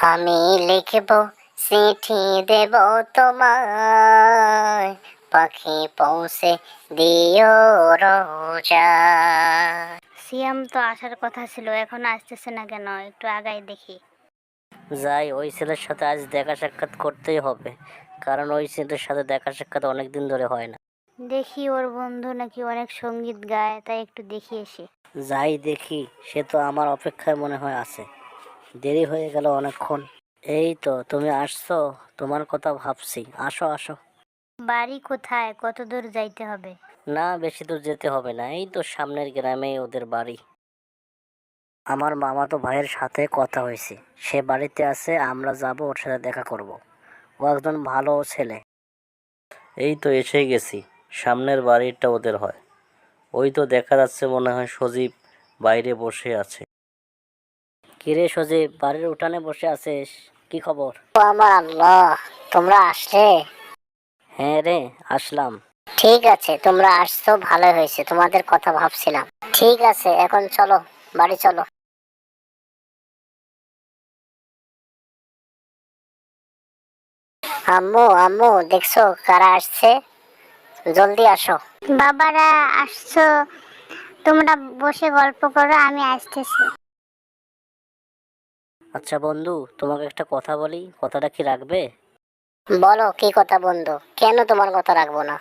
আমি লিখব চিঠি দেব তোমায়। পাখি পৌঁছে দিও রোজা। সিয়াম তো আসার কথা ছিল এখন আসতেছে না কেন? একটু আগাই দেখি। যাই ওই ছেলের সাথে আজ দেখা সাক্ষাৎ করতেই হবে কারণ ওই ছেলের সাথে দেখা সাক্ষাৎ অনেক দিন ধরে হয় না। দেখি ওর বন্ধু নাকি অনেক সংগীত গায় তাই একটু দেখি এসে। যাই দেখি সে তো আমার অপেক্ষায় মনে হয় আছে। দেরি হয়ে গেল অনেকক্ষণ। এই তো তুমি আসছো? তোমার কথা ভাবছি। আসো আসো। বাড়ি কোথায়? কত দূর যাইতে হবে? না বেশি দূর যেতে হবে না। এই তো সামনের গ্রামেই ওদের বাড়ি। আমার মামাতো ভাইয়ের সাথে কথা হয়েছে। সে বাড়িতে আছে আমরা যাব ওর সাথে দেখা করব। ও একজন ভালো ছেলে। এই তো এসে গেছি। সামনের বাড়িটা ওদের হয়। ওই তো দেখা যাচ্ছে মনে হয় সজীব বাইরে বসে আছে। কিরে সজীব বাড়ির উঠানে বসে আছিস? কি খবর? ও আমার আল্লাহ তোমরা আসলে? হ্যাঁ রে আসলাম। ঠিক আছে তোমরা আসছো ভালো হয়েছে তোমাদের কথা ভাবছিলাম। ঠিক আছে এখন চলো বাড়ি চলো। আম্মু আম্মু দেখছ কারা আসছে? জলদি আসো। বাবারা আসছো। তোমরা বসে গল্প করো আমি আসতেছি। আচ্ছা বন্ধু তোমাকে একটা কথা বলি কথাটা কি রাখবে? বলো কি কথা বন্ধু? কেন তোমার কথা রাখব না?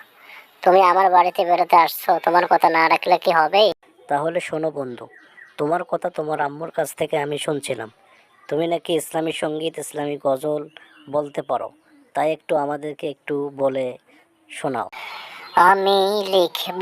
তুমি আমার বাড়িতে বেরোতে আসছো তোমার কথা না রাখলে কি হবে? তাহলে শোনো বন্ধু তোমার কথা তোমার আম্মুর কাছ থেকে আমি শুনছিলাম। তুমি নাকি ইসলামী সংগীত ইসলামী গজল বলতে পারো তাই একটু আমাদেরকে একটু বলে শোনাও। আমি লিখব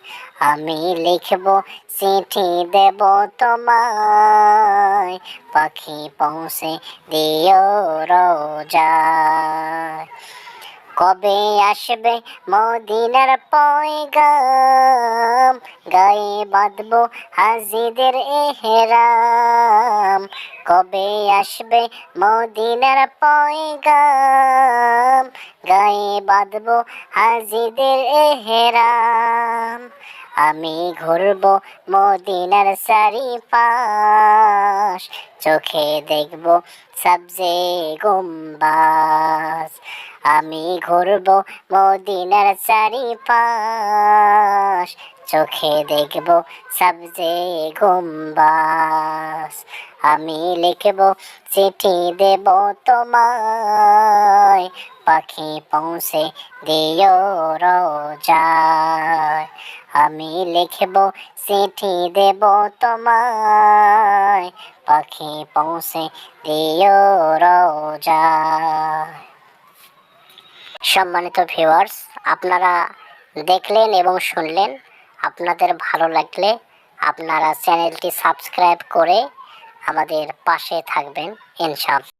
আমি লিখব চিঠি দেব তোমায়। পাখি পৌঁছে দিও রোজায় কবে আসবে মদিনার পয়গাম? গায়ে বাঁধবো হাজিদের এহেরাম। কবে আসবে মদিনার পয়গাম? গায়ে বাঁধবো হাজিদের এহেরাম। আমি ঘুরব মদিনার সারি পাশ চোখে দেখব সবজে গুম্বাস আমি ঘুরব মদিনার চারিপাশ। চোখে দেখব সবজে গুম্বাস। আমি লিখব চিঠি দেব তোমায়। পাখি পৌঁছে দিও রোজায়। আমি লিখব চিঠি দেব তোমায়। পাখি পৌঁছে দিও রোজায়। সম্মানিত ভিউয়ার্স, আপনারা দেখলেন এবং শুনলেন আপনাদের ভালো লাগলে আপনারা চ্যানেলটি সাবস্ক্রাইব করে আমাদের পাশে থাকবেন ইনশাআল্লাহ।